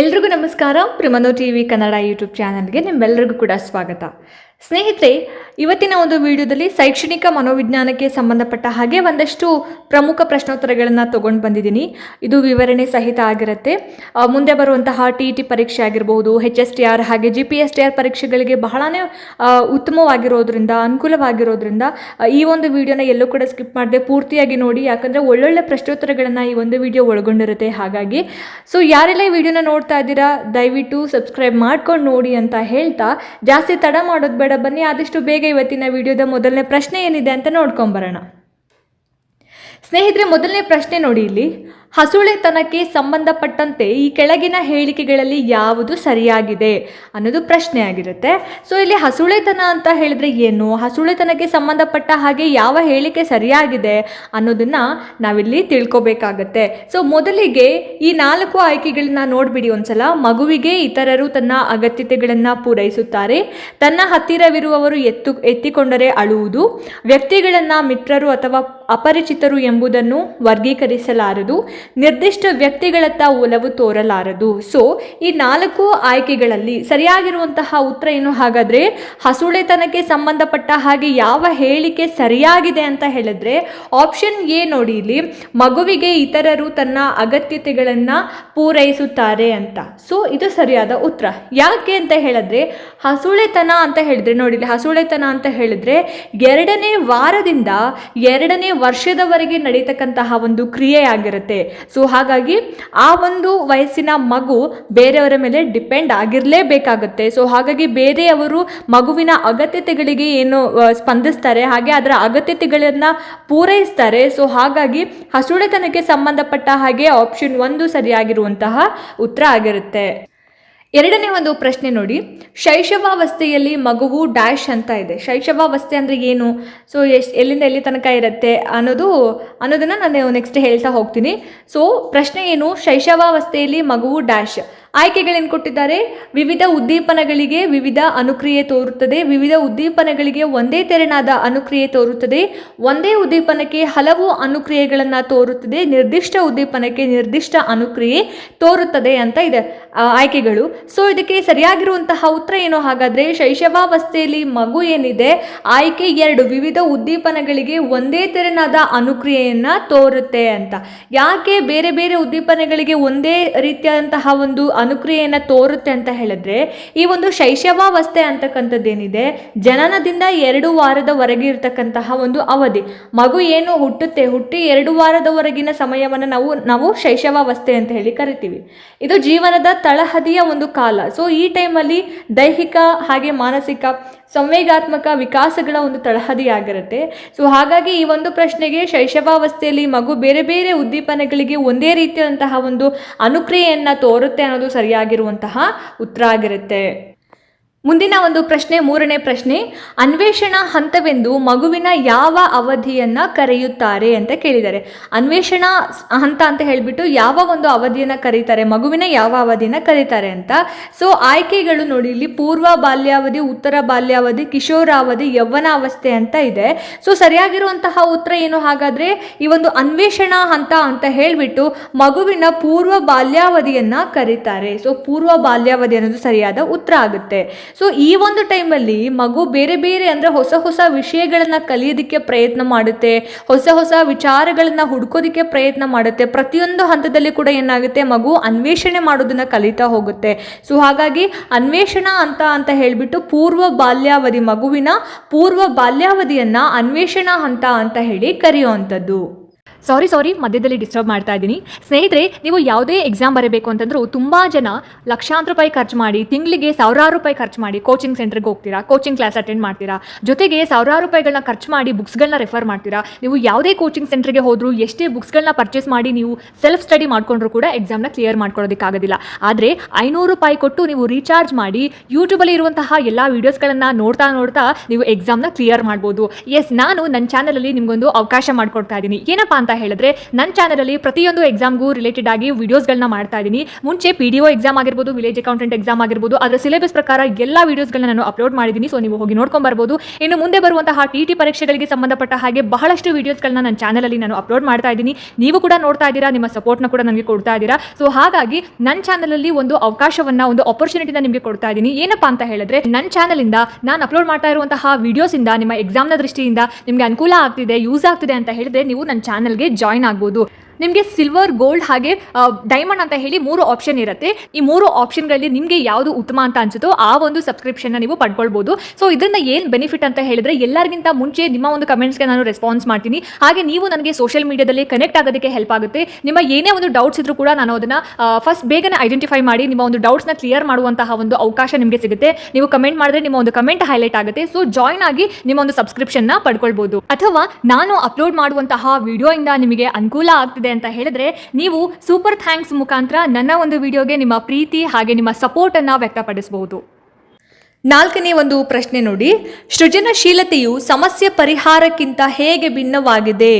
ಎಲ್ರಿಗೂ ನಮಸ್ಕಾರ. ಪ್ರಮನೋ ಟಿ ವಿ ಕನ್ನಡ ಯೂಟ್ಯೂಬ್ ಚಾನಲ್ಗೆ ನಿಮ್ಮೆಲ್ಲರಿಗೂ ಕೂಡ ಸ್ವಾಗತ. ಸ್ನೇಹಿತರೆ, ಇವತ್ತಿನ ಒಂದು ವಿಡಿಯೋದಲ್ಲಿ ಶೈಕ್ಷಣಿಕ ಮನೋವಿಜ್ಞಾನಕ್ಕೆ ಸಂಬಂಧಪಟ್ಟ ಹಾಗೆ ಒಂದಷ್ಟು ಪ್ರಮುಖ ಪ್ರಶ್ನೋತ್ತರಗಳನ್ನು ತೊಗೊಂಡು ಬಂದಿದ್ದೀನಿ. ಇದು ವಿವರಣೆ ಸಹಿತ ಆಗಿರುತ್ತೆ. ಮುಂದೆ ಬರುವಂತಹ ಟಿ ಟಿ ಪರೀಕ್ಷೆ ಆಗಿರಬಹುದು ಹೆಚ್ ಎಸ್ ಟಿ ಆರ್ ಹಾಗೆ G P S T R ಪರೀಕ್ಷೆಗಳಿಗೆ ಬಹಳನೇ ಉತ್ತಮವಾಗಿರೋದ್ರಿಂದ, ಅನುಕೂಲವಾಗಿರೋದ್ರಿಂದ ಈ ಒಂದು ವಿಡಿಯೋನ ಎಲ್ಲೂ ಕೂಡ ಸ್ಕಿಪ್ ಮಾಡದೆ ಪೂರ್ತಿಯಾಗಿ ನೋಡಿ. ಯಾಕಂದರೆ ಒಳ್ಳೊಳ್ಳೆ ಪ್ರಶ್ನೋತ್ತರಗಳನ್ನು ಈ ಒಂದು ವಿಡಿಯೋ ಒಳಗೊಂಡಿರುತ್ತೆ ಹಾಗಾಗಿ. ಸೊ ಯಾರೆಲ್ಲ ಈ ವಿಡಿಯೋನ ನೋಡ್ತಾ ಇದ್ದೀರಾ, ದಯವಿಟ್ಟು ಸಬ್ಸ್ಕ್ರೈಬ್ ಮಾಡ್ಕೊಂಡು ನೋಡಿ ಅಂತ ಹೇಳ್ತಾ. ಜಾಸ್ತಿ ತಡ ಮಾಡೋದು ಬೇಡ, ಬನ್ನಿ ಆದಷ್ಟು ಬೇಗ ಇವತ್ತಿನ ವಿಡಿಯೋದ ಮೊದಲನೇ ಪ್ರಶ್ನೆ ಏನಿದೆ ಅಂತ ನೋಡ್ಕೊಂಬರೋಣ. ಸ್ನೇಹಿತರೆ, ಮೊದಲನೇ ಪ್ರಶ್ನೆ ನೋಡಿ ಇಲ್ಲಿ. ಹಸುಳೆತನಕ್ಕೆ ಸಂಬಂಧಪಟ್ಟಂತೆ ಈ ಕೆಳಗಿನ ಹೇಳಿಕೆಗಳಲ್ಲಿ ಯಾವುದು ಸರಿಯಾಗಿದೆ ಅನ್ನೋದು ಪ್ರಶ್ನೆ ಆಗಿರುತ್ತೆ ಸೊ ಇಲ್ಲಿ ಹಸುಳೆತನ ಅಂತ ಹೇಳಿದ್ರೆ ಏನು? ಹಸುಳೆತನಕ್ಕೆ ಸಂಬಂಧಪಟ್ಟ ಹಾಗೆ ಯಾವ ಹೇಳಿಕೆ ಸರಿಯಾಗಿದೆ ಅನ್ನೋದನ್ನ ನಾವಿಲ್ಲಿ ತಿಳ್ಕೊಬೇಕಾಗತ್ತೆ. ಸೊ ಮೊದಲಿಗೆ ಈ ನಾಲ್ಕು ಆಯ್ಕೆಗಳನ್ನ ನೋಡ್ಬಿಡಿ ಒಂದ್ಸಲ. ಮಗುವಿಗೆ ಇತರರು ತನ್ನ ಅಗತ್ಯತೆಗಳನ್ನು ಪೂರೈಸುತ್ತಾರೆ. ತನ್ನ ಹತ್ತಿರವಿರುವವರು ಎತ್ತು, ಎತ್ತಿಕೊಂಡರೆ ಅಳುವುದು. ವ್ಯಕ್ತಿಗಳನ್ನ, ಮಿತ್ರರು ಅಥವಾ ಅಪರಿಚಿತರು ಎಂಬುದನ್ನು ವರ್ಗೀಕರಿಸಲಾರದು, ನಿರ್ದಿಷ್ಟ ವ್ಯಕ್ತಿಗಳತ್ತ ಒಲವು ತೋರಲಾರದು. ಸೊ ಈ ನಾಲ್ಕು ಆಯ್ಕೆಗಳಲ್ಲಿ ಸರಿಯಾಗಿರುವಂತಹ ಉತ್ತರ ಏನು? ಹಾಗಾದ್ರೆ, ಹಸುಳೆತನಕ್ಕೆ ಸಂಬಂಧಪಟ್ಟ ಹಾಗೆ ಯಾವ ಹೇಳಿಕೆ ಸರಿಯಾಗಿದೆ ಅಂತ ಹೇಳಿದ್ರೆ ಆಪ್ಷನ್ ಎ ನೋಡಿ ಇಲ್ಲಿ, ಮಗುವಿಗೆ ಇತರರು ತನ್ನ ಅಗತ್ಯತೆಗಳನ್ನು ಪೂರೈಸುತ್ತಾರೆ ಅಂತ. ಸೊ ಇದು ಸರಿಯಾದ ಉತ್ತರ. ಯಾಕೆ ಅಂತ ಹೇಳಿದ್ರೆ, ಹಸುಳೆತನ ಅಂತ ಹೇಳಿದ್ರೆ, ನೋಡಿ ಹಸುಳೆತನ ಅಂತ ಹೇಳಿದ್ರೆ, ಎರಡನೇ ವಾರದಿಂದ ಎರಡನೇ ವರ್ಷದವರೆಗೆ ನಡೀತಕ್ಕಂತಹ ಒಂದು ಕ್ರಿಯೆ ಆಗಿರುತ್ತೆ ಸೊ ಹಾಗಾಗಿ ಆ ಒಂದು ವಯಸ್ಸಿನ ಮಗು ಬೇರೆಯವರ ಮೇಲೆ ಡಿಪೆಂಡ್ ಆಗಿರಲೇಬೇಕಾಗುತ್ತೆ. ಸೊ ಹಾಗಾಗಿ ಬೇರೆಯವರು ಮಗುವಿನ ಅಗತ್ಯತೆಗಳಿಗೆ ಏನು ಸ್ಪಂದಿಸ್ತಾರೆ, ಹಾಗೆ ಅದರ ಅಗತ್ಯತೆಗಳನ್ನು ಪೂರೈಸ್ತಾರೆ. ಸೊ ಹಾಗಾಗಿ ಹಸುಳೆತನಕ್ಕೆ ಸಂಬಂಧಪಟ್ಟ ಹಾಗೆ ಆಪ್ಷನ್ ಒಂದು ಸರಿಯಾಗಿರುವಂತಹ ಉತ್ತರ ಆಗಿರುತ್ತೆ. ಎರಡನೇ ಒಂದು ಪ್ರಶ್ನೆ ನೋಡಿ. ಶೈಶವಾವಸ್ಥೆಯಲ್ಲಿ ಮಗುವು ಡ್ಯಾಶ್ ಅಂತ ಇದೆ. ಶೈಶವಾವಸ್ಥೆ ಅಂದರೆ ಏನು? ಸೊ ಎಷ್ಟು ಎಲ್ಲಿಂದ ಎಲ್ಲಿ ತನಕ ಇರುತ್ತೆ ಅನ್ನೋದು, ಅನ್ನೋದನ್ನು ನಾನು ನೆಕ್ಸ್ಟ್ ಹೇಳ್ತಾ ಹೋಗ್ತೀನಿ. ಸೊ ಪ್ರಶ್ನೆ ಏನು? ಶೈಶವಾವಸ್ಥೆಯಲ್ಲಿ ಮಗುವು ಡ್ಯಾಶ್. ಆಯ್ಕೆಗಳೇನು ಕೊಟ್ಟಿದ್ದಾರೆ? ವಿವಿಧ ಉದ್ದೀಪನಗಳಿಗೆ ವಿವಿಧ ಅನುಕ್ರಿಯೆ ತೋರುತ್ತದೆ. ವಿವಿಧ ಉದ್ದೀಪನಗಳಿಗೆ ಒಂದೇ ತೆರನಾದ ಅನುಕ್ರಿಯೆ ತೋರುತ್ತದೆ. ಒಂದೇ ಉದ್ದೀಪನಕ್ಕೆ ಹಲವು ಅನುಕ್ರಿಯೆಗಳನ್ನು ತೋರುತ್ತದೆ. ನಿರ್ದಿಷ್ಟ ಉದ್ದೀಪನಕ್ಕೆ ನಿರ್ದಿಷ್ಟ ಅನುಕ್ರಿಯೆ ತೋರುತ್ತದೆ ಅಂತ ಇದೆ ಆಯ್ಕೆಗಳು. ಸೊ ಇದಕ್ಕೆ ಸರಿಯಾಗಿರುವಂತಹ ಉತ್ತರ ಏನು? ಹಾಗಾದರೆ ಶೈಶವಾವಸ್ಥೆಯಲ್ಲಿ ಮಗು ಏನಿದೆ? ಆಯ್ಕೆ ಎರಡು, ವಿವಿಧ ಉದ್ದೀಪನಗಳಿಗೆ ಒಂದೇ ತೆರನಾದ ಅನುಕ್ರಿಯೆಯನ್ನು ತೋರುತ್ತೆ ಅಂತ. ಯಾಕೆ ಬೇರೆ ಬೇರೆ ಉದ್ದೀಪನಗಳಿಗೆ ಒಂದೇ ರೀತಿಯಾದಂತಹ ಒಂದು ಅನುಕ್ರಿಯೆಯನ್ನ ತೋರುತ್ತೆ ಅಂತ ಹೇಳಿದ್ರೆ, ಈ ಒಂದು ಶೈಶವಾವಸ್ಥೆ ಅಂತಕ್ಕಂಥದ್ದೇನಿದೆ, ಜನನದಿಂದ ಎರಡು ವಾರದವರೆಗೆ ಇರತಕ್ಕಂತಹ ಒಂದು ಅವಧಿ. ಮಗು ಏನು ಹುಟ್ಟುತ್ತೆ, ಹುಟ್ಟಿ ಎರಡು ವಾರದವರೆಗಿನ ಸಮಯವನ್ನು ನಾವು ನಾವು ಶೈಶವಾವಸ್ಥೆ ಅಂತ ಹೇಳಿ ಕರಿತೀವಿ. ಇದು ಜೀವನದ ತಳಹದಿಯ ಒಂದು ಕಾಲ. ಸೊ ಈ ಟೈಮಲ್ಲಿ ದೈಹಿಕ ಹಾಗೆ ಮಾನಸಿಕ ಸಂವೇಗಾತ್ಮಕ ವಿಕಾಸಗಳ ಒಂದು ತಳಹದಿಯಾಗಿರುತ್ತೆ. ಸೊ ಹಾಗಾಗಿ ಈ ಒಂದು ಪ್ರಶ್ನೆಗೆ ಶೈಶವಾವಸ್ಥೆಯಲ್ಲಿ ಮಗು ಬೇರೆ ಬೇರೆ ಉದ್ದೀಪನಗಳಿಗೆ ಒಂದೇ ರೀತಿಯಾದಂತಹ ಒಂದು ಅನುಕ್ರಿಯೆಯನ್ನು ತೋರುತ್ತೆ ಅನ್ನೋದು ಸರಿಯಾಗಿರುವಂತಹ ಉತ್ತರ ಆಗಿರುತ್ತೆ. ಮುಂದಿನ ಒಂದು ಪ್ರಶ್ನೆ, ಮೂರನೇ ಪ್ರಶ್ನೆ, ಅನ್ವೇಷಣಾ ಹಂತವೆಂದು ಮಗುವಿನ ಯಾವ ಅವಧಿಯನ್ನು ಕರೆಯುತ್ತಾರೆ? ಅಂತ ಕೇಳಿದ್ದಾರೆ. ಅನ್ವೇಷಣಾ ಹಂತ ಅಂತ ಹೇಳಿಬಿಟ್ಟು ಯಾವ ಒಂದು ಅವಧಿಯನ್ನ ಕರೀತಾರೆ, ಮಗುವಿನ ಯಾವ ಅವಧಿಯನ್ನು ಕರೀತಾರೆ ಅಂತ. ಸೊ ಆಯ್ಕೆಗಳು ನೋಡಿ, ಇಲ್ಲಿ ಪೂರ್ವ ಬಾಲ್ಯಾವಧಿ, ಉತ್ತರ ಬಾಲ್ಯಾವಧಿ, ಕಿಶೋರಾವಧಿ, ಯೌವನಾವಸ್ಥೆ ಅಂತ ಇದೆ. ಸೊ ಸರಿಯಾಗಿರುವಂತಹ ಉತ್ತರ ಏನು? ಹಾಗಾದ್ರೆ ಈ ಒಂದು ಅನ್ವೇಷಣಾ ಹಂತ ಅಂತ ಹೇಳಿಬಿಟ್ಟು ಮಗುವಿನ ಪೂರ್ವ ಬಾಲ್ಯಾವಧಿಯನ್ನು ಕರೀತಾರೆ. ಸೊ ಪೂರ್ವ ಬಾಲ್ಯಾವಧಿ ಅನ್ನೋದು ಸರಿಯಾದ ಉತ್ತರ ಆಗುತ್ತೆ. ಸೊ ಈ ಒಂದು ಟೈಮಲ್ಲಿ ಮಗು ಬೇರೆ ಬೇರೆ ಅಂದರೆ ಹೊಸ ಹೊಸ ವಿಷಯಗಳನ್ನು ಕಲಿಯೋದಕ್ಕೆ ಪ್ರಯತ್ನ ಮಾಡುತ್ತೆ, ಹೊಸ ಹೊಸ ವಿಚಾರಗಳನ್ನು ಹುಡ್ಕೋದಕ್ಕೆ ಪ್ರಯತ್ನ ಮಾಡುತ್ತೆ. ಪ್ರತಿಯೊಂದು ಹಂತದಲ್ಲಿ ಕೂಡ ಏನಾಗುತ್ತೆ, ಮಗು ಅನ್ವೇಷಣೆ ಮಾಡೋದನ್ನು ಕಲಿತಾ ಹೋಗುತ್ತೆ. ಸೊ ಹಾಗಾಗಿ ಅನ್ವೇಷಣಾ ಅಂತ ಅಂತ ಹೇಳಿಬಿಟ್ಟು ಪೂರ್ವ ಬಾಲ್ಯಾವಧಿ ಮಗುವಿನ ಪೂರ್ವ ಬಾಲ್ಯಾವಧಿಯನ್ನು ಅನ್ವೇಷಣಾ ಹಂತ ಅಂತ ಹೇಳಿ ಕರೆಯುವಂಥದ್ದು. ಸಾರಿ ಸಾರಿ ಮಧ್ಯದಲ್ಲಿ ಡಿಸ್ಟರ್ಬ್ ಮಾಡ್ತಾ ಇದ್ದೀನಿ. ಸ್ನೇಹಿತರೆ, ನೀವು ಯಾವುದೇ ಎಕ್ಸಾಮ್ ಬರಬೇಕು ಅಂತಂದ್ರೂ ತುಂಬ ಜನ ಲಕ್ಷಾಂತರ ರೂಪಾಯಿ ಖರ್ಚು ಮಾಡಿ, ತಿಂಗಳಿಗೆ ಸಾವಿರಾರು ರೂಪಾಯಿ ಖರ್ಚು ಮಾಡಿ ಕೋಚಿಂಗ್ ಸೆಂಟರ್ಗೆ ಹೋಗ್ತೀರಾ ಕೋಚಿಂಗ್ ಕ್ಲಾಸ್ ಅಟೆಂಡ್ ಮಾಡ್ತೀರಾ, ಜೊತೆಗೆ ಸಾವಿರಾರು ರೂಪಾಯಿಗಳನ್ನ ಖರ್ಚು ಮಾಡಿ ಬುಕ್ಸ್ಗಳನ್ನ ರೆಫರ್ ಮಾಡ್ತೀರಾ, ನೀವು ಯಾವುದೇ ಕೋಚಿಂಗ್ ಸೆಂಟರ್ಗೆ ಹೋದರೂ ಎಷ್ಟೇ ಬುಕ್ಸ್ಗಳನ್ನ ಪರ್ಚೇಸ್ ಮಾಡಿ ನೀವು ಸೆಲ್ಫ್ ಸ್ಟಡಿ ಮಾಡಿಕೊಂಡ್ರೂ ಕೂಡ ಎಕ್ಸಾಮ್ನ ಕ್ಲಿಯರ್ ಮಾಡ್ಕೊಳ್ಳೋದಕ್ಕಾಗೋದಿಲ್ಲ ಆದರೆ ಐನೂರು ರೂಪಾಯಿ ಕೊಟ್ಟು ನೀವು ರೀಚಾರ್ಜ್ ಮಾಡಿ ಯೂಟ್ಯೂಬಲ್ಲಿ ಇರುವಂತಹ ಎಲ್ಲ ವೀಡಿಯೋಸ್ಗಳನ್ನು ನೋಡ್ತಾ ನೋಡ್ತಾ ನೀವು ಎಕ್ಸಾಮ್ನ ಕ್ಲಿಯರ್ ಮಾಡ್ಬೋದು. ಎಸ್ ನಾನು ನನ್ನ ಚಾನಲಲ್ಲಿ ನಿಮಗೊಂದು ಅವಕಾಶ ಮಾಡಿಕೊಡ್ತಾ ಇದ್ದೀನಿ. ಏನಪ್ಪಾ ಅಂತ ಹೇಳಿದ್ರೆ ನನ್ನ ಚಾನಲಲ್ಲಿ ಪ್ರತಿಯೊಂದು ಎಕ್ಸಾಮ್ಗೂ ರಿಲೇಟೆಡ್ ಆಗಿ ವಿಡಿಯೋಸ್ಗಳನ್ನ ಮಾಡ್ತಾ ಇದ್ದೀನಿ ಮುಂಚೆ ಪಿ ಡಿ ಒ ಎಕ್ಸಾಮ್ ಆಗಿರ್ಬೋದು ವಿಲೇಜ್ ಅಕೌಂಟೆಂಟ್ ಎಕ್ಸಾಮ್ ಆಗಿರ್ಬೋದು, ಅದರ ಸಿಲೆಬಸ್ ಪ್ರಕಾರ ಎಲ್ಲ ವಿಡಿಯೋಸ್ಗಳನ್ನ ನಾನು ಅಪ್ಲೋಡ್ ಮಾಡಿದ್ದೀನಿ ಸೊ ನೀವು ಹೋಗಿ ನೋಡ್ಕೊಂಡು ಬರ್ಬೋದು ಇನ್ನು ಮುಂದೆ ಬರುವಂತಹ ಟಿ ಟಿ ಪರೀಕ್ಷೆಗಳಿಗೆ ಸಂಬಂಧಪಟ್ಟ ಹಾಗೆ ಬಹಳಷ್ಟು ವಿಡಿಯೋಸ್ಗಳನ್ನ ನನ್ನ ಚಾನಲಲ್ಲಿ ನಾನು ಅಪ್ಲೋಡ್ ಮಾಡ್ತಾ ಇದ್ದೀನಿ ನೀವು ಕೂಡ ನೋಡ್ತಾ ಇದ್ದೀರಾ, ನಿಮ್ಮ ಸಪೋರ್ಟ್ನ ಕೂಡ ನನಗೆ ಕೊಡ್ತಾ ಇದ್ದೀರಾ ಸೊ ಹಾಗಾಗಿ ನನ್ನ ಚಾನಲಲ್ಲಿ ಒಂದು ಅವಕಾಶವನ್ನ, ಒಂದು ಆಪರ್ಚುನಿಟಿನ ನಿಮಗೆ ಕೊಡ್ತಾ ಇದ್ದೀನಿ ಏನಪ್ಪಾ ಅಂತ ಹೇಳಿದ್ರೆ ನನ್ನ ಚಾನಲಿಂದ ನಾನು ಅಪ್ಲೋಡ್ ಮಾಡ್ತಾ ಇರುವಂತಹ ವಿಡಿಯೋಸಿಂದ ನಿಮ್ಮ ಎಕ್ಸಾಮ್ನ ದೃಷ್ಟಿಯಿಂದ ನಿಮಗೆ ಅನುಕೂಲ ಆಗ್ತಿದೆ ಯೂಸ್ ಆಗ್ತಿದೆ ಅಂತ ಹೇಳಿದ್ರೆ, ನೀವು ನನ್ನ ಚಾನಲ್ಗೆ ಜಾಯ್ನ್ ಆಗ್ಬೋದು. ನಿಮಗೆ ಸಿಲ್ವರ್ ಗೋಲ್ಡ್ ಹಾಗೆ ಡೈಮಂಡ್ ಅಂತ ಹೇಳಿ ಮೂರು ಆಪ್ಷನ್ ಇರುತ್ತೆ. ಈ ಮೂರು ಆಪ್ಷನ್ಗಳಲ್ಲಿ ನಿಮಗೆ ಯಾವುದು ಉತ್ತಮ ಅಂತ ಅನ್ಸುತ್ತೋ ಆ ಒಂದು ಸಬ್ಸ್ಕ್ರಿಪ್ಷನ್ನ ನೀವು ಪಡ್ಕೊಳ್ಬೋದು. ಸೊ ಇದರಿಂದ ಏನು ಬೆನಿಫಿಟ್ ಅಂತ ಹೇಳಿದ್ರೆ ಎಲ್ಲರಿಗಿಂತ ಮುಂಚೆ ನಿಮ್ಮ ಒಂದು ಕಮೆಂಟ್ಸ್ಗೆ ನಾನು ರೆಸ್ಪಾನ್ಸ್ ಮಾಡ್ತೀನಿ. ಹಾಗೆ ನೀವು ನನಗೆ ಸೋಷಿಯಲ್ ಮೀಡಿಯಾದಲ್ಲಿ ಕನೆಕ್ಟ್ ಆಗೋದಕ್ಕೆ ಹೆಲ್ಪ್ ಆಗುತ್ತೆ. ನಿಮ್ಮ ಏನೇ ಒಂದು ಡೌಟ್ಸ್ ಇದ್ರೂ ಕೂಡ ನಾನು ಅದನ್ನು ಫಸ್ಟ್ ಬೇಗನೆ ಐಡೆಂಟಿಫೈ ಮಾಡಿ ನಿಮ್ಮ ಒಂದು ಡೌಟ್ಸ್ನ ಕ್ಲಿಯರ್ ಮಾಡುವಂತಹ ಒಂದು ಅವಕಾಶ ನಿಮಗೆ ಸಿಗುತ್ತೆ. ನೀವು ಕಮೆಂಟ್ ಮಾಡಿದ್ರೆ ನಿಮ್ಮ ಒಂದು ಕಮೆಂಟ್ ಹೈಲೈಟ್ ಆಗುತ್ತೆ. ಸೊ ಜಾಯ್ನ್ ಆಗಿ ನಿಮ್ಮ ಒಂದು ಸಬ್ಸ್ಕ್ರಿಪ್ಷನ್ನ ಪಡ್ಕೊಳ್ಬೋದು. ಅಥವಾ ನಾನು ಅಪ್ಲೋಡ್ ಮಾಡುವಂತಹ ವಿಡಿಯೋ ಇಂದ ನಿಮಗೆ ಅನುಕೂಲ ಆಗ್ತಿದೆ ಅಂತ ಹೇಳಿದ್ರೆ ನೀವು ಸೂಪರ್ ಥ್ಯಾಂಕ್ಸ್ ಮುಖಾಂತರ ನನ್ನ ಒಂದು ವಿಡಿಯೋಗೆ ನಿಮ್ಮ ಪ್ರೀತಿ ಹಾಗೆ ನಿಮ್ಮ ಸಪೋರ್ಟ್ ಅನ್ನ ವ್ಯಕ್ತಪಡಿಸಬಹುದು ನಾಲ್ಕನೇ ಒಂದು ಪ್ರಶ್ನೆ ನೋಡಿ. ಸೃಜನಶೀಲತೆಯು ಸಮಸ್ಯೆ ಪರಿಹಾರಕ್ಕಿಂತ ಹೇಗೆ ಭಿನ್ನವಾಗಿದೆ?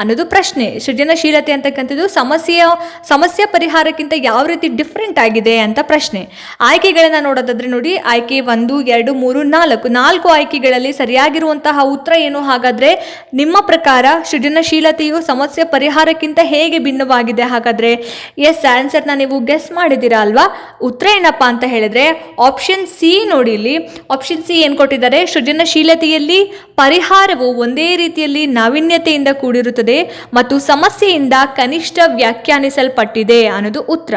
ಅನ್ನೋದು ಪ್ರಶ್ನೆ. ಸೃಜನಶೀಲತೆ ಅಂತಕ್ಕಂಥದ್ದು ಸಮಸ್ಯೆಯ, ಸಮಸ್ಯೆ ಪರಿಹಾರಕ್ಕಿಂತ ಯಾವ ರೀತಿ ಡಿಫ್ರೆಂಟ್ ಆಗಿದೆ ಅಂತ ಪ್ರಶ್ನೆ. ಆಯ್ಕೆಗಳನ್ನು ನೋಡೋದಾದ್ರೆ ನೋಡಿ, ಆಯ್ಕೆ ಒಂದು, ಎರಡು, ಮೂರು, ನಾಲ್ಕು. ನಾಲ್ಕು ಆಯ್ಕೆಗಳಲ್ಲಿ ಸರಿಯಾಗಿರುವಂತಹ ಉತ್ತರ ಏನು? ಹಾಗಾದ್ರೆ ನಿಮ್ಮ ಪ್ರಕಾರ ಸೃಜನಶೀಲತೆಯು ಸಮಸ್ಯೆ ಪರಿಹಾರಕ್ಕಿಂತ ಹೇಗೆ ಭಿನ್ನವಾಗಿದೆ? ಹಾಗಾದ್ರೆ ಎಸ್ ಆನ್ಸರ್ನ ನೀವು ಗೆಸ್ ಮಾಡಿದ್ದೀರಾ ಅಲ್ವಾ? ಉತ್ತರ ಏನಪ್ಪಾ ಅಂತ ಹೇಳಿದ್ರೆ ಆಪ್ಷನ್ ಸಿ ನೋಡಿ ಇಲ್ಲಿ. ಆಪ್ಷನ್ ಸಿ ಏನು ಕೊಟ್ಟಿದ್ದಾರೆ? ಸೃಜನಶೀಲತೆಯಲ್ಲಿ ಪರಿಹಾರವು ಒಂದೇ ರೀತಿಯಲ್ಲಿ ನಾವೀನ್ಯತೆಯಿಂದ ಕೂಡಿರುತ್ತದೆ ಮತ್ತು ಸಮಸ್ಯೆಯಿಂದ ಕನಿಷ್ಠ ವ್ಯಾಖ್ಯಾನಿಸಲ್ಪಟ್ಟಿದೆ ಅನ್ನೋದು ಉತ್ತರ.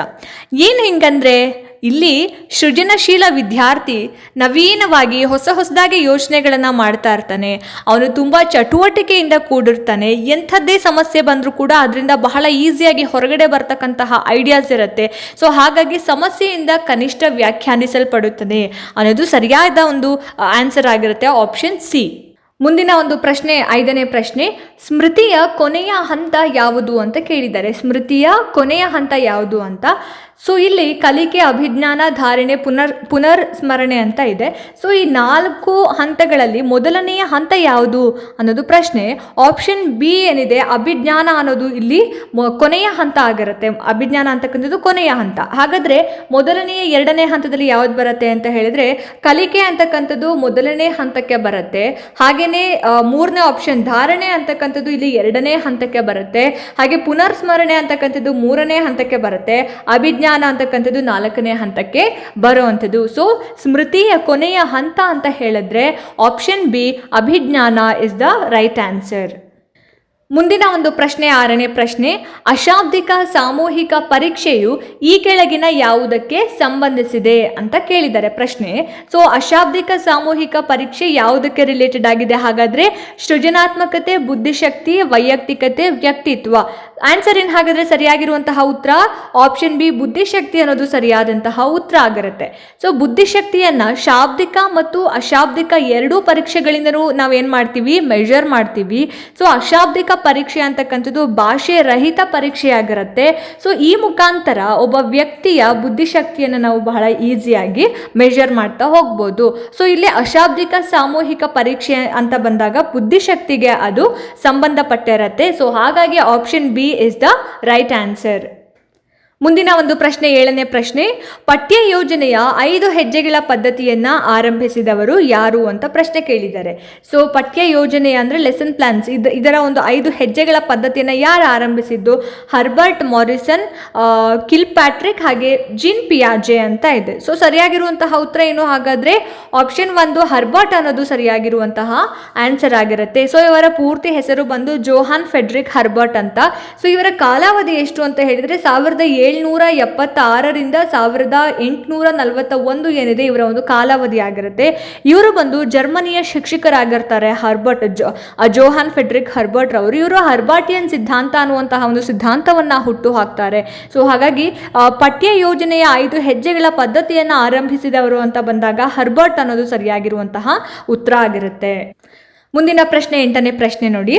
ಏನು ಹಿಂಗಂದ್ರೆ ಇಲ್ಲಿ ಸೃಜನಶೀಲ ವಿದ್ಯಾರ್ಥಿ ನವೀನವಾಗಿ ಹೊಸ ಹೊಸದಾಗಿ ಯೋಚನೆಗಳನ್ನು ಮಾಡ್ತಾ ಇರ್ತಾನೆ. ಅವನು ತುಂಬ ಚಟುವಟಿಕೆಯಿಂದ ಕೂಡಿರ್ತಾನೆ. ಎಂಥದ್ದೇ ಸಮಸ್ಯೆ ಬಂದರೂ ಕೂಡ ಅದರಿಂದ ಬಹಳ ಈಸಿಯಾಗಿ ಹೊರಗಡೆ ಬರ್ತಕ್ಕಂತಹ ಐಡಿಯಾಸ್ ಇರುತ್ತೆ. ಸೊ ಹಾಗಾಗಿ ಸಮಸ್ಯೆಯಿಂದ ಕನಿಷ್ಠ ವ್ಯಾಖ್ಯಾನಿಸಲ್ಪಡುತ್ತದೆ. ಅನ್ನೋದು ಸರಿಯಾದ ಒಂದು ಆನ್ಸರ್ ಆಗಿರುತ್ತೆ ಆಪ್ಷನ್ ಸಿ. ಮುಂದಿನ ಒಂದು ಪ್ರಶ್ನೆ, ಐದನೇ ಪ್ರಶ್ನೆ, ಸ್ಮೃತಿಯ ಕೊನೆಯ ಹಂತ ಯಾವುದು ಅಂತ ಕೇಳಿದ್ದಾರೆ. ಸ್ಮೃತಿಯ ಕೊನೆಯ ಹಂತ ಯಾವುದು ಅಂತ. ಸೊ ಇಲ್ಲಿ ಕಲಿಕೆ ಅಭಿಜ್ಞಾನ ಧಾರಣೆ ಪುನರ್ ಪುನರ್ ಸ್ಮರಣೆ ಅಂತ ಇದೆ. ಸೊ ಈ ನಾಲ್ಕು ಹಂತಗಳಲ್ಲಿ ಮೊದಲನೆಯ ಹಂತ ಯಾವುದು ಅನ್ನೋದು ಪ್ರಶ್ನೆ. ಆಪ್ಷನ್ ಬಿ ಏನಿದೆ? ಅಭಿಜ್ಞಾನ ಅನ್ನೋದು ಇಲ್ಲಿ ಕೊನೆಯ ಹಂತ ಆಗಿರುತ್ತೆ. ಅಭಿಜ್ಞಾನ ಅಂತಕ್ಕಂಥದ್ದು ಕೊನೆಯ ಹಂತ. ಹಾಗಾದ್ರೆ ಮೊದಲನೆಯ ಎರಡನೇ ಹಂತದಲ್ಲಿ ಯಾವ್ದು ಬರುತ್ತೆ ಅಂತ ಹೇಳಿದರೆ, ಕಲಿಕೆ ಅಂತಕ್ಕಂಥದ್ದು ಮೊದಲನೇ ಹಂತಕ್ಕೆ ಬರುತ್ತೆ. ಹಾಗೆಯೇ ಮೂರನೇ ಆಪ್ಷನ್ ಧಾರಣೆ ಅಂತಕ್ಕಂಥದ್ದು ಇಲ್ಲಿ ಎರಡನೇ ಹಂತಕ್ಕೆ ಬರುತ್ತೆ. ಹಾಗೆ ಪುನರ್ ಸ್ಮರಣೆ ಅಂತಕ್ಕಂಥದ್ದು ಮೂರನೇ ಹಂತಕ್ಕೆ ಬರುತ್ತೆ. ಅಭಿಜ್ಞಾನ ಅಂತಕ್ಕಂಥದ್ದು ನಾಲ್ಕನೇ ಹಂತಕ್ಕೆ ಬರುವಂಥದ್ದು. ಸೊ ಸ್ಮೃತಿಯ ಕೊನೆಯ ಹಂತ ಅಂತ ಹೇಳಿದ್ರೆ ಆಪ್ಷನ್ ಬಿ ಅಭಿಜ್ಞಾನ ಇಸ್ ದ ರೈಟ್ ಆನ್ಸರ್ ಮುಂದಿನ ಒಂದು ಪ್ರಶ್ನೆ, ಆರನೇ ಪ್ರಶ್ನೆ. ಅಶಾಬ್ದಿಕ ಸಾಮೂಹಿಕ ಪರೀಕ್ಷೆಯು ಈ ಕೆಳಗಿನ ಯಾವುದಕ್ಕೆ ಸಂಬಂಧಿಸಿದೆ ಅಂತ ಕೇಳಿದ್ದಾರೆ ಪ್ರಶ್ನೆ. ಸೊ ಅಶಾಬ್ದಿಕ ಸಾಮೂಹಿಕ ಪರೀಕ್ಷೆ ಯಾವುದಕ್ಕೆ ರಿಲೇಟೆಡ್ ಆಗಿದೆ? ಹಾಗಾದ್ರೆ ಸೃಜನಾತ್ಮಕತೆ, ಬುದ್ಧಿಶಕ್ತಿ, ವೈಯಕ್ತಿಕತೆ, ವ್ಯಕ್ತಿತ್ವ. ಆನ್ಸರ್ ಏನು ಹಾಗಾದ್ರೆ ಸರಿಯಾಗಿರುವಂತಹ ಉತ್ತರ? ಆಪ್ಷನ್ ಬಿ ಬುದ್ಧಿಶಕ್ತಿ ಅನ್ನೋದು ಸರಿಯಾದಂತಹ ಉತ್ತರ ಆಗಿರುತ್ತೆ. ಸೊ ಬುದ್ಧಿಶಕ್ತಿಯನ್ನ ಶಾಬ್ದಿಕ ಮತ್ತು ಅಶಾಬ್ದಿಕ ಎರಡೂ ಪರೀಕ್ಷೆಗಳಿಂದಲೂ ನಾವೇನು ಮಾಡ್ತೀವಿ? ಮೆಜರ್ ಮಾಡ್ತೀವಿ. ಸೊ ಅಶಾಬ್ದಿಕ ಪರೀಕ್ಷೆ ಅಂತಕ್ಕಂಥದ್ದು ಭಾಷೆ ರಹಿತ ಪರೀಕ್ಷೆ ಆಗಿರುತ್ತೆ ಸೊ ಈ ಮುಖಾಂತರ ಒಬ್ಬ ವ್ಯಕ್ತಿಯ ಬುದ್ಧಿಶಕ್ತಿಯನ್ನು ನಾವು ಬಹಳ ಈಸಿಯಾಗಿ ಮೆಜರ್ ಮಾಡ್ತಾ ಹೋಗ್ಬೋದು. ಸೊ ಇಲ್ಲಿ ಅಶಾಬ್ದಿಕ ಸಾಮೂಹಿಕ ಪರೀಕ್ಷೆ ಅಂತ ಬಂದಾಗ ಬುದ್ಧಿಶಕ್ತಿಗೆ ಅದು ಸಂಬಂಧಪಟ್ಟಿರತ್ತೆ. ಸೊ ಹಾಗಾಗಿ option B is the right answer ಮುಂದಿನ ಒಂದು ಪ್ರಶ್ನೆ, ಏಳನೇ ಪ್ರಶ್ನೆ. ಪಠ್ಯ ಯೋಜನೆಯ ಐದು ಹೆಜ್ಜೆಗಳ ಪದ್ಧತಿಯನ್ನ ಆರಂಭಿಸಿದವರು ಯಾರು ಅಂತ ಪ್ರಶ್ನೆ ಕೇಳಿದ್ದಾರೆ. ಸೊ ಪಠ್ಯ ಯೋಜನೆ ಅಂದ್ರೆ ಲೆಸನ್ ಪ್ಲಾನ್ಸ್ ಇದು, ಇದರ ಒಂದು ಐದು ಹೆಜ್ಜೆಗಳ ಪದ್ಧತಿಯನ್ನ ಯಾರು ಆರಂಭಿಸಿದ್ದು? ಹರ್ಬರ್ಟ್ ಮಾರಿಸನ್ ಕಿಲ್ ಪ್ಯಾಟ್ರಿಕ್ ಹಾಗೆ ಜಿನ್ ಪಿಯಾಜೆ ಅಂತ ಇದೆ. ಸೊ ಸರಿಯಾಗಿರುವಂತಹ ಉತ್ತರ ಏನು? ಹಾಗಾದ್ರೆ ಆಪ್ಷನ್ ಒಂದು ಹರ್ಬರ್ಟ್ ಅನ್ನೋದು ಸರಿಯಾಗಿರುವಂತಹ ಆನ್ಸರ್ ಆಗಿರುತ್ತೆ. ಸೊ ಇವರ ಪೂರ್ತಿ ಹೆಸರು ಬಂದು ಜೋಹಾನ್ ಫೆಡ್ರಿಕ್ ಹರ್ಬರ್ಟ್ ಅಂತ. ಸೊ ಇವರ ಕಾಲಾವಧಿ ಎಷ್ಟು ಅಂತ ಹೇಳಿದ್ರೆ ಸಾವಿರದ ಏಳ್ನೂರ ಎಪ್ಪತ್ತಾರರಿಂದ ಸಾವಿರದ ಎಂಟುನೂರ ನಲವತ್ತ ಒಂದು ಏನಿದೆ ಇವರ ಒಂದು ಕಾಲಾವಧಿ ಆಗಿರುತ್ತೆ. ಇವರು ಬಂದು ಜರ್ಮನಿಯ ಶಿಕ್ಷಕರಾಗಿರ್ತಾರೆ ಹರ್ಬರ್ಟ್ ಜೋ ಜೋಹಾನ್ ಫೆಡ್ರಿಕ್ ಹರ್ಬರ್ಟ್ ರವರು. ಇವರು ಹರ್ಬಾಟಿಯನ್ ಸಿದ್ಧಾಂತ ಅನ್ನುವಂತಹ ಒಂದು ಸಿದ್ಧಾಂತವನ್ನ ಹುಟ್ಟು ಹಾಕ್ತಾರೆ. ಸೊ ಹಾಗಾಗಿ ಪಠ್ಯ ಯೋಜನೆಯ ಐದು ಹೆಜ್ಜೆಗಳ ಪದ್ಧತಿಯನ್ನು ಆರಂಭಿಸಿದವರು ಅಂತ ಬಂದಾಗ ಹರ್ಬರ್ಟ್ ಅನ್ನೋದು ಸರಿಯಾಗಿರುವಂತಹ ಉತ್ತರ ಆಗಿರುತ್ತೆ. ಮುಂದಿನ ಪ್ರಶ್ನೆ, ಎಂಟನೇ ಪ್ರಶ್ನೆ ನೋಡಿ.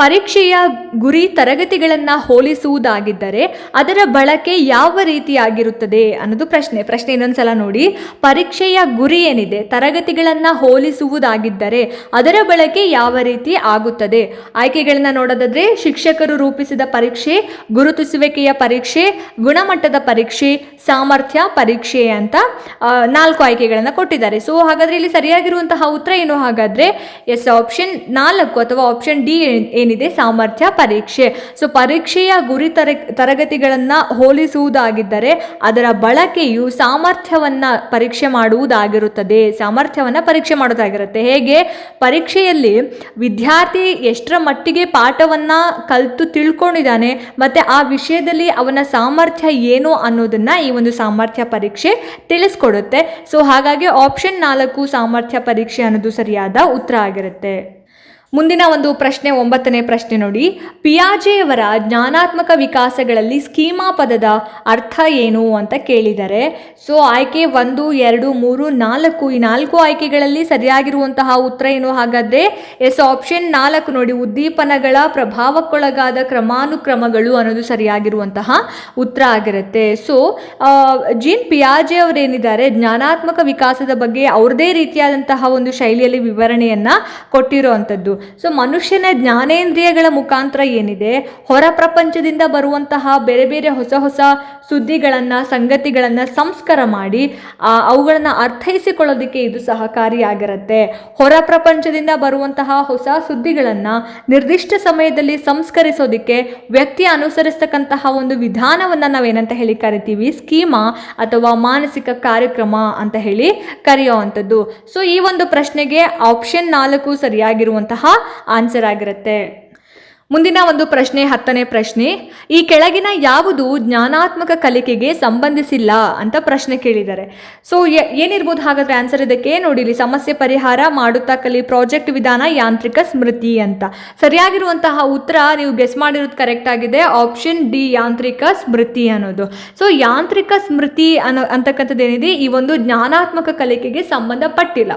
ಪರೀಕ್ಷೆಯ ಗುರಿ ತರಗತಿಗಳನ್ನು ಹೋಲಿಸುವುದಾಗಿದ್ದರೆ ಅದರ ಬಳಕೆ ಯಾವ ರೀತಿಯಾಗಿರುತ್ತದೆ ಅನ್ನೋದು ಪ್ರಶ್ನೆ. ಪ್ರಶ್ನೆ ಇನ್ನೊಂದ್ಸಲ ನೋಡಿ. ಪರೀಕ್ಷೆಯ ಗುರಿ ಏನಿದೆ? ತರಗತಿಗಳನ್ನು ಹೋಲಿಸುವುದಾಗಿದ್ದರೆ ಅದರ ಬಳಕೆ ಯಾವ ರೀತಿ ಆಗುತ್ತದೆ? ಆಯ್ಕೆಗಳನ್ನು ನೋಡೋದಾದರೆ ಶಿಕ್ಷಕರು ರೂಪಿಸಿದ ಪರೀಕ್ಷೆ, ಗುರುತಿಸುವಿಕೆಯ ಪರೀಕ್ಷೆ, ಗುಣಮಟ್ಟದ ಪರೀಕ್ಷೆ, ಸಾಮರ್ಥ್ಯ ಪರೀಕ್ಷೆ ಅಂತ ನಾಲ್ಕು ಆಯ್ಕೆಗಳನ್ನು ಕೊಟ್ಟಿದ್ದಾರೆ. ಸೊ ಹಾಗಾದರೆ ಇಲ್ಲಿ ಸರಿಯಾಗಿರುವಂತಹ ಉತ್ತರ ಏನು? ಹಾಗಾದರೆ ಎಸ್ ಆಪ್ಷನ್ ನಾಲ್ಕು ಅಥವಾ ಆಪ್ಷನ್ ಡಿ ಏನಿದೆ? ಸಾಮರ್ಥ್ಯ, ಪರೀಕ್ಷೆ. ಸೊ ಪರೀಕ್ಷೆಯ ಗುರಿ ತರ ತರಗತಿಗಳನ್ನು ಹೋಲಿಸುವುದಾಗಿದ್ದರೆ ಅದರ ಬಳಕೆಯು ಸಾಮರ್ಥ್ಯವನ್ನ ಪರೀಕ್ಷೆ ಮಾಡುವುದಾಗಿರುತ್ತದೆ. ಸಾಮರ್ಥ್ಯವನ್ನ ಪರೀಕ್ಷೆ ಮಾಡೋದಾಗಿರುತ್ತೆ. ಹೇಗೆ? ಪರೀಕ್ಷೆಯಲ್ಲಿ ವಿದ್ಯಾರ್ಥಿ ಎಷ್ಟರ ಮಟ್ಟಿಗೆ ಪಾಠವನ್ನ ಕಲಿತು ತಿಳ್ಕೊಂಡಿದ್ದಾನೆ ಮತ್ತೆ ಆ ವಿಷಯದಲ್ಲಿ ಅವನ ಸಾಮರ್ಥ್ಯ ಏನು ಅನ್ನೋದನ್ನ ಈ ಒಂದು ಸಾಮರ್ಥ್ಯ ಪರೀಕ್ಷೆ ತಿಳಿಸ್ಕೊಡುತ್ತೆ. ಸೊ ಹಾಗಾಗಿ ಆಪ್ಷನ್ ನಾಲ್ಕು ಸಾಮರ್ಥ್ಯ ಪರೀಕ್ಷೆ ಅನ್ನೋದು ಸರಿಯಾದ ಉತ್ತರ ಆಗಿರುತ್ತೆ. ಮುಂದಿನ ಒಂದು ಪ್ರಶ್ನೆ, ಒಂಬತ್ತನೇ ಪ್ರಶ್ನೆ ನೋಡಿ. ಪಿಯಾಜೆಯವರ ಜ್ಞಾನಾತ್ಮಕ ವಿಕಾಸಗಳಲ್ಲಿ ಸ್ಕೀಮಾ ಪದದ ಅರ್ಥ ಏನು ಅಂತ ಕೇಳಿದ್ದಾರೆ ಸೊ ಆಯ್ಕೆ ಒಂದು, ಎರಡು, ಮೂರು, ನಾಲ್ಕು, ಈ ನಾಲ್ಕು ಆಯ್ಕೆಗಳಲ್ಲಿ ಸರಿಯಾಗಿರುವಂತಹ ಉತ್ತರ ಏನು? ಹಾಗಾದ್ರೆ ಎಸ್, ಆಪ್ಷನ್ ನಾಲ್ಕು ನೋಡಿ. ಉದ್ದೀಪನಗಳ ಪ್ರಭಾವಕ್ಕೊಳಗಾದ ಕ್ರಮಾನುಕ್ರಮಗಳು ಅನ್ನೋದು ಸರಿಯಾಗಿರುವಂತಹ ಉತ್ತರ ಆಗಿರುತ್ತೆ. ಸೊ ಜೀನ್ ಪಿಯಾಜೆ ಅವರೇನಿದ್ದಾರೆ? ಜ್ಞಾನಾತ್ಮಕ ವಿಕಾಸದ ಬಗ್ಗೆ ಅವ್ರದೇ ರೀತಿಯಾದಂತಹ ಒಂದು ಶೈಲಿಯಲ್ಲಿ ವಿವರಣೆಯನ್ನ ಕೊಟ್ಟಿರುವಂಥದ್ದು. ಸೊ ಮನುಷ್ಯನ ಜ್ಞಾನೇಂದ್ರಿಯಗಳ ಮುಖಾಂತರ ಏನಿದೆ? ಹೊರ ಪ್ರಪಂಚದಿಂದ ಬರುವಂತಹ ಬೇರೆ ಬೇರೆ ಹೊಸ ಹೊಸ ಸುದ್ದಿಗಳನ್ನು, ಸಂಗತಿಗಳನ್ನು ಸಂಸ್ಕಾರ ಮಾಡಿ ಅವುಗಳನ್ನು ಅರ್ಥೈಸಿಕೊಳ್ಳೋದಕ್ಕೆ ಇದು ಸಹಕಾರಿಯಾಗಿರುತ್ತೆ. ಹೊರ ಪ್ರಪಂಚದಿಂದ ಬರುವಂತಹ ಹೊಸ ಸುದ್ದಿಗಳನ್ನು ನಿರ್ದಿಷ್ಟ ಸಮಯದಲ್ಲಿ ಸಂಸ್ಕರಿಸೋದಕ್ಕೆ ವ್ಯಕ್ತಿ ಅನುಸರಿಸ್ತಕ್ಕಂತಹ ಒಂದು ವಿಧಾನವನ್ನು ನಾವೇನಂತ ಹೇಳಿ ಕರಿತೀವಿ? ಸ್ಕೀಮಾ ಅಥವಾ ಮಾನಸಿಕ ಕಾರ್ಯಕ್ರಮ ಅಂತ ಹೇಳಿ ಕರೆಯುವಂಥದ್ದು. ಸೊ ಈ ಒಂದು ಪ್ರಶ್ನೆಗೆ ಆಪ್ಷನ್ ನಾಲ್ಕು ಸರಿಯಾಗಿರುವಂತಹ ಆನ್ಸರ್ ಆಗಿರುತ್ತೆ. ಮುಂದಿನ ಒಂದು ಪ್ರಶ್ನೆ, ಹತ್ತನೇ ಪ್ರಶ್ನೆ. ಈ ಕೆಳಗಿನ ಯಾವುದು ಜ್ಞಾನಾತ್ಮಕ ಕಲಿಕೆಗೆ ಸಂಬಂಧಿಸಿಲ್ಲ ಅಂತ ಪ್ರಶ್ನೆ ಕೇಳಿದ್ದಾರೆ. ಸೊ ಏನಿರ್ಬೋದು ಹಾಗಾದ್ರೆ ಆನ್ಸರ್ ಇದಕ್ಕೆ? ನೋಡಿ ಇಲ್ಲಿ ಸಮಸ್ಯೆ ಪರಿಹಾರ ಮಾಡುತ್ತಾ ಕಲಿ ಪ್ರಾಜೆಕ್ಟ್ ವಿಧಾನ ಯಾಂತ್ರಿಕ ಸ್ಮೃತಿ ಅಂತ. ಸರಿಯಾಗಿರುವಂತಹ ಉತ್ತರ ನೀವು ಗೆಸ್ ಮಾಡಿರೋದು ಕರೆಕ್ಟ್ ಆಗಿದೆ. ಆಪ್ಷನ್ ಡಿ ಯಾಂತ್ರಿಕ ಸ್ಮೃತಿ ಅನ್ನೋದು. ಸೊ ಯಾಂತ್ರಿಕ ಸ್ಮೃತಿ ಅನ್ನೋ ಅಂತಕ್ಕಂಥದ್ದು ಏನಿದೆ? ಈ ಒಂದು ಜ್ಞಾನಾತ್ಮಕ ಕಲಿಕೆಗೆ ಸಂಬಂಧಪಟ್ಟಿಲ್ಲ.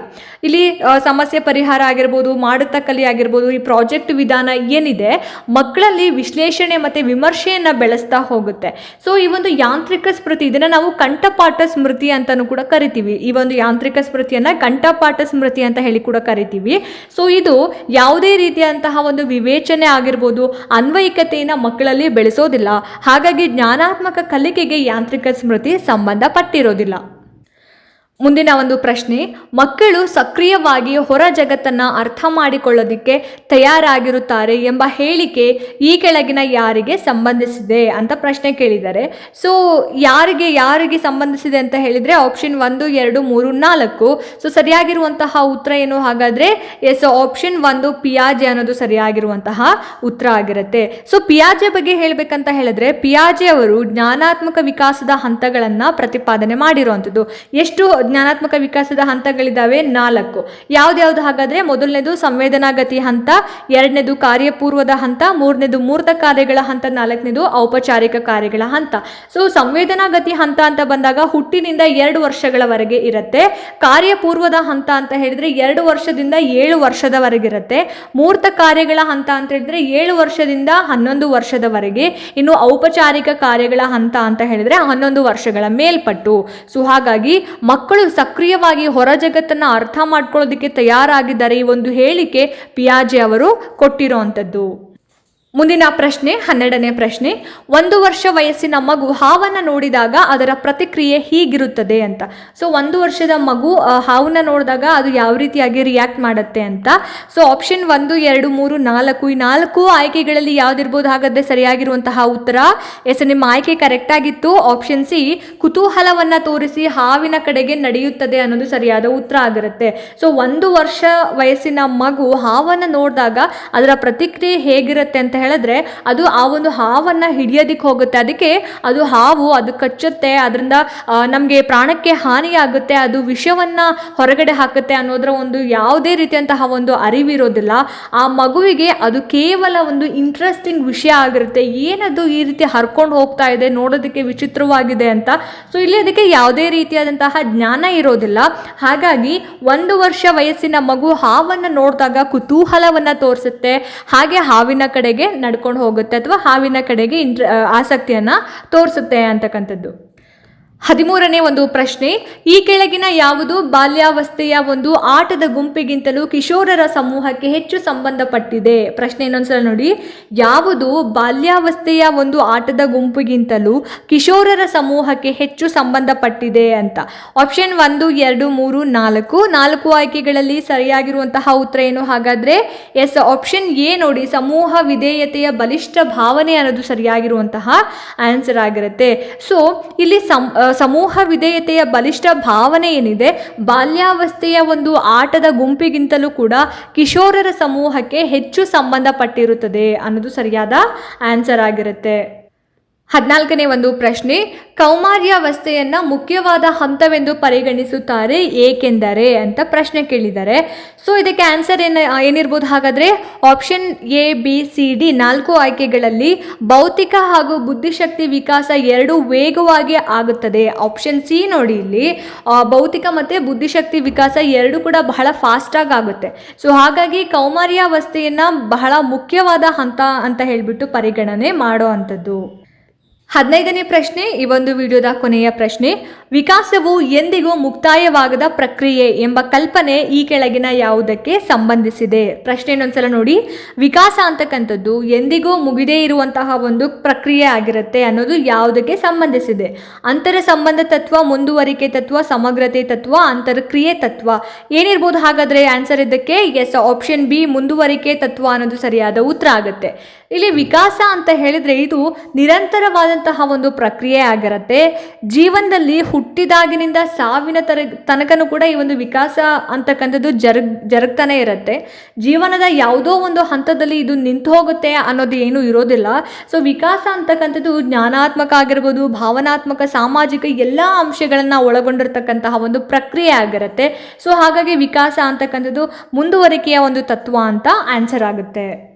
ಇಲ್ಲಿ ಸಮಸ್ಯೆ ಪರಿಹಾರ ಆಗಿರ್ಬೋದು, ಮಾಡುತ್ತಾ ಕಲಿ ಆಗಿರ್ಬೋದು, ಈ ಪ್ರಾಜೆಕ್ಟ್ ವಿಧಾನ ಏನಿದೆ? ಮಕ್ಕಳಲ್ಲಿ ವಿಶ್ಲೇಷಣೆ ಮತ್ತು ವಿಮರ್ಶೆಯನ್ನು ಬೆಳೆಸ್ತಾ ಹೋಗುತ್ತೆ. ಸೊ ಈ ಒಂದು ಯಾಂತ್ರಿಕ ಸ್ಮೃತಿ, ಇದನ್ನು ನಾವು ಕಂಠಪಾಠ ಸ್ಮೃತಿ ಅಂತಲೂ ಕೂಡ ಕರಿತೀವಿ. ಈ ಒಂದು ಯಾಂತ್ರಿಕ ಸ್ಮೃತಿಯನ್ನು ಕಂಠಪಾಠ ಸ್ಮೃತಿ ಅಂತ ಹೇಳಿ ಕೂಡ ಕರಿತೀವಿ. ಸೊ ಇದು ಯಾವುದೇ ರೀತಿಯಂತಹ ಒಂದು ವಿವೇಚನೆ ಆಗಿರ್ಬೋದು, ಅನ್ವಯಿಕತೆಯನ್ನು ಮಕ್ಕಳಲ್ಲಿ ಬೆಳೆಸೋದಿಲ್ಲ. ಹಾಗಾಗಿ ಜ್ಞಾನಾತ್ಮಕ ಕಲಿಕೆಗೆ ಯಾಂತ್ರಿಕ ಸ್ಮೃತಿ ಸಂಬಂಧಪಟ್ಟಿರೋದಿಲ್ಲ. ಮುಂದಿನ ಒಂದು ಪ್ರಶ್ನೆ, ಮಕ್ಕಳು ಸಕ್ರಿಯವಾಗಿ ಹೊರ ಜಗತ್ತನ್ನು ಅರ್ಥ ಮಾಡಿಕೊಳ್ಳೋದಕ್ಕೆ ತಯಾರಾಗಿರುತ್ತಾರೆ ಎಂಬ ಹೇಳಿಕೆ ಈ ಕೆಳಗಿನ ಯಾರಿಗೆ ಸಂಬಂಧಿಸಿದೆ ಅಂತ ಪ್ರಶ್ನೆ ಕೇಳಿದ್ದಾರೆ. ಸೊ ಯಾರಿಗೆ ಯಾರಿಗೆ ಸಂಬಂಧಿಸಿದೆ ಅಂತ ಹೇಳಿದರೆ ಆಪ್ಷನ್ ಒಂದು, ಎರಡು, ಮೂರು, ನಾಲ್ಕು. ಸೊ ಸರಿಯಾಗಿರುವಂತಹ ಉತ್ತರ ಏನು? ಹಾಗಾದರೆ ಎಸ್ ಆಪ್ಷನ್ ಒಂದು ಪಿಯಾಜೆ ಅನ್ನೋದು ಸರಿಯಾಗಿರುವಂತಹ ಉತ್ತರ ಆಗಿರುತ್ತೆ. ಸೊ ಪಿಯಾಜೆ ಬಗ್ಗೆ ಹೇಳಬೇಕಂತ ಹೇಳಿದ್ರೆ ಪಿಯಾಜೆ ಅವರು ಜ್ಞಾನಾತ್ಮಕ ವಿಕಾಸದ ಹಂತಗಳನ್ನು ಪ್ರತಿಪಾದನೆ ಮಾಡಿರುವಂಥದ್ದು. ಎಷ್ಟು ಜ್ಞಾನಾತ್ಮಕ ವಿಕಾಸದ ಹಂತಗಳಿದ್ದಾವೆ ನಾಲ್ಕು. ಯಾವ್ದ್ಯಾವ್ದು ಹಾಗಾದ್ರೆ ಮೊದಲನೇದು ಸಂವೇದನಾಗತಿ ಹಂತ, ಎರಡನೇದು ಕಾರ್ಯಪೂರ್ವದ ಹಂತ, ಮೂರನೇದು ಮೂರ್ತ ಕಾರ್ಯಗಳ ಹಂತ, ನಾಲ್ಕನೇದು ಔಪಚಾರಿಕ ಕಾರ್ಯಗಳ ಹಂತ. ಸೊ ಸಂವೇದನಾಗತಿ ಹಂತ ಅಂತ ಬಂದಾಗ ಹುಟ್ಟಿನಿಂದ ಎರಡು ವರ್ಷಗಳವರೆಗೆ ಇರುತ್ತೆ. ಕಾರ್ಯಪೂರ್ವದ ಹಂತ ಅಂತ ಹೇಳಿದ್ರೆ ಎರಡು ವರ್ಷದಿಂದ ಏಳು ವರ್ಷದವರೆಗಿರುತ್ತೆ ಮೂರ್ತ ಕಾರ್ಯಗಳ ಹಂತ ಅಂತ ಹೇಳಿದ್ರೆ ಏಳು ವರ್ಷದಿಂದ ಹನ್ನೊಂದು ವರ್ಷದವರೆಗೆ. ಇನ್ನು ಔಪಚಾರಿಕ ಕಾರ್ಯಗಳ ಹಂತ ಅಂತ ಹೇಳಿದ್ರೆ ಹನ್ನೊಂದು ವರ್ಷಗಳ ಮೇಲ್ಪಟ್ಟು. ಸೊ ಹಾಗಾಗಿ ಮಕ್ಕಳು ಸಕ್ರಿಯವಾಗಿ ಹೊರ ಜಗತ್ತನ್ನು ಅರ್ಥ ಮಾಡ್ಕೊಳ್ಳೋದಕ್ಕೆ ತಯಾರಾಗಿದ್ದಾರೆ ಈ ಒಂದು ಹೇಳಿಕೆ ಪಿಯಾಜೆ ಅವರು ಕೊಟ್ಟಿರೋವಂಥದ್ದು. ಮುಂದಿನ ಪ್ರಶ್ನೆ, ಹನ್ನೆರಡನೇ ಪ್ರಶ್ನೆ. ಒಂದು ವರ್ಷ ವಯಸ್ಸಿನ ಮಗು ಹಾವನ್ನು ನೋಡಿದಾಗ ಅದರ ಪ್ರತಿಕ್ರಿಯೆ ಹೀಗಿರುತ್ತದೆ ಅಂತ. ಸೊ ಒಂದು ವರ್ಷದ ಮಗು ಹಾವನ್ನ ನೋಡಿದಾಗ ಅದು ಯಾವ ರೀತಿಯಾಗಿ ರಿಯಾಕ್ಟ್ ಮಾಡುತ್ತೆ ಅಂತ. ಸೊ ಆಪ್ಷನ್ ಒಂದು, ಎರಡು, ಮೂರು, ನಾಲ್ಕು. ಈ ನಾಲ್ಕು ಆಯ್ಕೆಗಳಲ್ಲಿ ಯಾವ್ದಿರ್ಬೋದು? ಹಾಗಾದ್ರೆ ಸರಿಯಾಗಿರುವಂತಹ ಉತ್ತರ? ಎಸ್, ನಿಮ್ಮ ಆಯ್ಕೆ ಕರೆಕ್ಟ್ ಆಗಿತ್ತು. ಆಪ್ಷನ್ ಸಿ, ಕುತೂಹಲವನ್ನ ತೋರಿಸಿ ಹಾವಿನ ಕಡೆಗೆ ನಡೆಯುತ್ತದೆ ಅನ್ನೋದು ಸರಿಯಾದ ಉತ್ತರ ಆಗಿರುತ್ತೆ. ಸೊ ಒಂದು ವರ್ಷ ವಯಸ್ಸಿನ ಮಗು ಹಾವನ್ನು ನೋಡಿದಾಗ ಅದರ ಪ್ರತಿಕ್ರಿಯೆ ಹೇಗಿರುತ್ತೆ ಅಂತ ಹೇಳಿದ್ರೆ ಅದು ಆ ಒಂದು ಹಾವನ್ನು ಹಿಡಿಯೋದಿಕ್ಕೆ ಹೋಗುತ್ತೆ. ಅದಕ್ಕೆ ಅದು ಹಾವು ಅದು ಕಚ್ಚುತ್ತೆ, ಅದರಿಂದ ನಮಗೆ ಪ್ರಾಣಕ್ಕೆ ಹಾನಿಯಾಗುತ್ತೆ, ಅದು ವಿಷವನ್ನ ಹೊರಗಡೆ ಹಾಕುತ್ತೆ ಅನ್ನೋದರ ಒಂದು ಯಾವುದೇ ರೀತಿಯಂತಹ ಒಂದು ಅರಿವಿರೋದಿಲ್ಲ. ಆ ಮಗುವಿಗೆ ಅದು ಕೇವಲ ಒಂದು ಇಂಟ್ರೆಸ್ಟಿಂಗ್ ವಿಷಯ ಆಗಿರುತ್ತೆ. ಏನದು ಈ ರೀತಿ ಹರ್ಕೊಂಡು ಹೋಗ್ತಾ ಇದೆ, ನೋಡೋದಕ್ಕೆ ವಿಚಿತ್ರವಾಗಿದೆ ಅಂತ. ಸೊ ಇಲ್ಲಿ ಅದಕ್ಕೆ ಯಾವುದೇ ರೀತಿಯಾದಂತಹ ಜ್ಞಾನ ಇರೋದಿಲ್ಲ. ಹಾಗಾಗಿ ಒಂದು ವರ್ಷ ವಯಸ್ಸಿನ ಮಗು ಹಾವನ್ನು ನೋಡಿದಾಗ ಕುತೂಹಲವನ್ನು ತೋರಿಸುತ್ತೆ. ಹಾಗೆ ಹಾವಿನ ಕಡೆಗೆ ನಡ್ಕೊಂಡು ಹೋಗುತ್ತೆ ಅಥವಾ ಹಾವಿನ ಕಡೆಗೆ ಇಂಟ್ರ ಆಸಕ್ತಿಯನ್ನು ತೋರಿಸುತ್ತೆ ಅಂತಕ್ಕಂಥದ್ದು. ಹದಿಮೂರನೇ ಒಂದು ಪ್ರಶ್ನೆ, ಈ ಕೆಳಗಿನ ಯಾವುದು ಬಾಲ್ಯಾವಸ್ಥೆಯ ಒಂದು ಆಟದ ಗುಂಪಿಗಿಂತಲೂ ಕಿಶೋರರ ಸಮೂಹಕ್ಕೆ ಹೆಚ್ಚು ಸಂಬಂಧಪಟ್ಟಿದೆ? ಪ್ರಶ್ನೆ ಇನ್ನೊಂದ್ಸಲ ನೋಡಿ. ಯಾವುದು ಬಾಲ್ಯಾವಸ್ಥೆಯ ಒಂದು ಆಟದ ಗುಂಪಿಗಿಂತಲೂ ಕಿಶೋರರ ಸಮೂಹಕ್ಕೆ ಹೆಚ್ಚು ಸಂಬಂಧಪಟ್ಟಿದೆ ಅಂತ? ಆಪ್ಷನ್ ಒಂದು, ಎರಡು, ಮೂರು, ನಾಲ್ಕು. ನಾಲ್ಕು ಆಯ್ಕೆಗಳಲ್ಲಿ ಸರಿಯಾಗಿರುವಂತಹ ಉತ್ತರ ಏನು? ಹಾಗಾದ್ರೆ ಎಸ್, ಆಪ್ಷನ್ ಎ ನೋಡಿ, ಸಮೂಹ ವಿಧೇಯತೆಯ ಬಲಿಷ್ಠ ಭಾವನೆ ಅನ್ನೋದು ಸರಿಯಾಗಿರುವಂತಹ ಆನ್ಸರ್ ಆಗಿರುತ್ತೆ. ಸೊ, ಇಲ್ಲಿ ಸಂ ಸಮೂಹ ವಿಧೇಯತೆಯ ಬಲಿಷ್ಠ ಭಾವನೆ ಏನಿದೆ? ಬಾಲ್ಯಾವಸ್ಥೆಯ ಒಂದು ಆಟದ ಗುಂಪಿಗಿಂತಲೂ ಕೂಡ ಕಿಶೋರರ ಸಮೂಹಕ್ಕೆ ಹೆಚ್ಚು ಸಂಬಂಧಪಟ್ಟಿರುತ್ತದೆ ಅನ್ನೋದು ಸರಿಯಾದ ಆನ್ಸರ್ ಆಗಿರುತ್ತೆ. ಹದಿನಾಲ್ಕನೇ ಒಂದು ಪ್ರಶ್ನೆ, ಕೌಮಾರ್ಯಾವಸ್ಥೆಯನ್ನ ಮುಖ್ಯವಾದ ಹಂತವೆಂದು ಪರಿಗಣಿಸುತ್ತಾರೆ ಏಕೆಂದರೆ ಅಂತ ಪ್ರಶ್ನೆ ಕೇಳಿದ್ದಾರೆ. ಸೊ ಇದಕ್ಕೆ ಆನ್ಸರ್ ಏನ, ಏನಿರ್ಬೋದು ಹಾಗಾದರೆ option A B C D ನಾಲ್ಕು ಆಯ್ಕೆಗಳಲ್ಲಿ ಭೌತಿಕ ಹಾಗೂ ಬುದ್ಧಿಶಕ್ತಿ ವಿಕಾಸ ಎರಡೂ ವೇಗವಾಗಿ ಆಗುತ್ತದೆ. ಆಪ್ಷನ್ ಸಿ ನೋಡಿ ಇಲ್ಲಿ ಭೌತಿಕ ಮತ್ತು ಬುದ್ಧಿಶಕ್ತಿ ವಿಕಾಸ ಎರಡೂ ಕೂಡ ಬಹಳ ಫಾಸ್ಟಾಗಿ ಆಗುತ್ತೆ. ಸೊ ಹಾಗಾಗಿ ಕೌಮಾರ್ಯಾವಸ್ಥೆಯನ್ನ ಬಹಳ ಮುಖ್ಯವಾದ ಹಂತ ಅಂತ ಹೇಳಿಬಿಟ್ಟು ಪರಿಗಣನೆ ಮಾಡೋ ಅಂಥದ್ದು. ಹದಿನೈದನೇ ಪ್ರಶ್ನೆ, ಈ ಒಂದು ವಿಡಿಯೋದ ಕೊನೆಯ ಪ್ರಶ್ನೆ, ವಿಕಾಸವು ಎಂದಿಗೂ ಮುಕ್ತಾಯವಾಗದ ಪ್ರಕ್ರಿಯೆ ಎಂಬ ಕಲ್ಪನೆ ಈ ಕೆಳಗಿನ ಯಾವುದಕ್ಕೆ ಸಂಬಂಧಿಸಿದೆ? ಪ್ರಶ್ನೆ ಇನ್ನೊಂದ್ಸಲ ನೋಡಿ. ವಿಕಾಸ ಅಂತಕ್ಕಂಥದ್ದು ಎಂದಿಗೂ ಮುಗಿದೇ ಇರುವಂತಹ ಒಂದು ಪ್ರಕ್ರಿಯೆ ಆಗಿರುತ್ತೆ ಅನ್ನೋದು ಯಾವುದಕ್ಕೆ ಸಂಬಂಧಿಸಿದೆ? ಅಂತರ ಸಂಬಂಧ ತತ್ವ, ಮುಂದುವರಿಕೆ ತತ್ವ, ಸಮಗ್ರತೆ ತತ್ವ ಅಂತರಕ್ರಿಯೆ ತತ್ವ. ಏನಿರ್ಬೋದು ಹಾಗಾದ್ರೆ ಆನ್ಸರ್ ಇದಕ್ಕೆ ಎಸ್ ಆಪ್ಷನ್ ಬಿ ಮುಂದುವರಿಕೆ ತತ್ವ ಅನ್ನೋದು ಸರಿಯಾದ ಉತ್ತರ ಆಗುತ್ತೆ. ಇಲ್ಲಿ ವಿಕಾಸ ಅಂತ ಹೇಳಿದ್ರೆ ಇದು ನಿರಂತರವಾದಂತಹ ಒಂದು ಪ್ರಕ್ರಿಯೆ ಆಗಿರುತ್ತೆ. ಜೀವನದಲ್ಲಿ ಹುಟ್ಟಿದಾಗಿನಿಂದ ಸಾವಿನ ತರ ತನಕನೂ ಕೂಡ ಈ ಒಂದು ವಿಕಾಸ ಅಂತಕ್ಕಂಥದ್ದು ಜರುಗ್ ಜರುಗ್ತಾನೆ ಇರುತ್ತೆ. ಜೀವನದ ಯಾವುದೋ ಒಂದು ಹಂತದಲ್ಲಿ ಇದು ನಿಂತು ಹೋಗುತ್ತೆ ಅನ್ನೋದು ಏನೂ ಇರೋದಿಲ್ಲ. ಸೊ ವಿಕಾಸ ಅಂತಕ್ಕಂಥದ್ದು ಜ್ಞಾನಾತ್ಮಕ ಆಗಿರ್ಬೋದು, ಭಾವನಾತ್ಮಕ, ಸಾಮಾಜಿಕ ಎಲ್ಲ ಅಂಶಗಳನ್ನು ಒಳಗೊಂಡಿರ್ತಕ್ಕಂತಹ ಒಂದು ಪ್ರಕ್ರಿಯೆ ಆಗಿರುತ್ತೆ. ಸೊ ಹಾಗಾಗಿ ವಿಕಾಸ ಅಂತಕ್ಕಂಥದ್ದು ಮುಂದುವರಿಕೆಯ ಒಂದು ತತ್ವ ಅಂತ ಆನ್ಸರ್ ಆಗುತ್ತೆ.